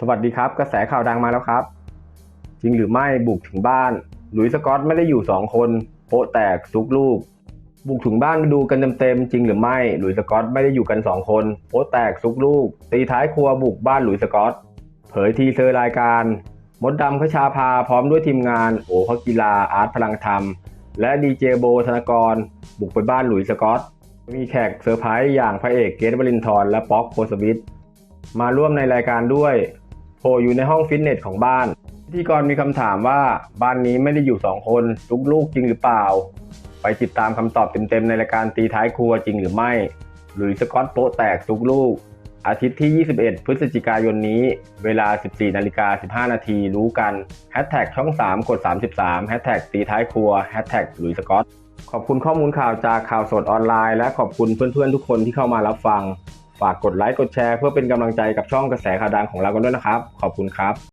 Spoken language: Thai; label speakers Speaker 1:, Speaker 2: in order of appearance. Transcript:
Speaker 1: สวัสดีครับ กระแสข่าวดังมาแล้วครับ จริงหรือไม่บุกถึงบ้าน หลุยส์สกอตไม่ได้อยู่สองคนโป๊ะแตกซุกลูก บุกถึงบ้านไปดูกันเต็มๆจริงหรือไม่หลุยส์สกอตไม่ได้อยู่กันสองคนโป๊ะแตกซุกลูก ตีท้ายครัวบุกบ้านหลุยส์สกอต เผยทีเซอร์รายการ มดดำขชาพาพร้อมด้วยทีมงาน โอพักกีฬาอาร์ตพลังธรรม และดีเจโบธนกร บุกไปบ้านหลุยส์สกอตมีแขกเซอร์ไพรส์อย่างพระเอกเกตวลินทร์และป๊อกโคสวิทมาร่วมในรายการด้วย ผล่อยู่ในห้องฟิตเนสของบ้านพิธีกรมีคำถามว่าบ้านนี้ไม่ได้อยู่สองคนลุกลูกจริงหรือเปล่า ไปติดตามคำตอบเต็มๆในรายการตีท้ายครัวจริงหรือไม่ หรือสกอตโป๊ะแตกซุกลูก อาทิตย์ที่ 21 พฤศจิกายนนี้ เวลา 14นาฬิกา15 นาทีรู้กันแฮชแท็กช่อง 3 กด 33แฮชแท็กตีท้ายครัวแฮชแท็กหลุยสกอตขอบคุณข้อมูลข่าวจากข่าวสดออนไลน์และขอบคุณเพื่อนๆทุกคนที่เข้ามารับฟัง ฝากกดไลค์กดแชร์เพื่อเป็นกำลังใจกับช่องกระแสข่าวดังของเรากันด้วยนะครับ ขอบคุณครับ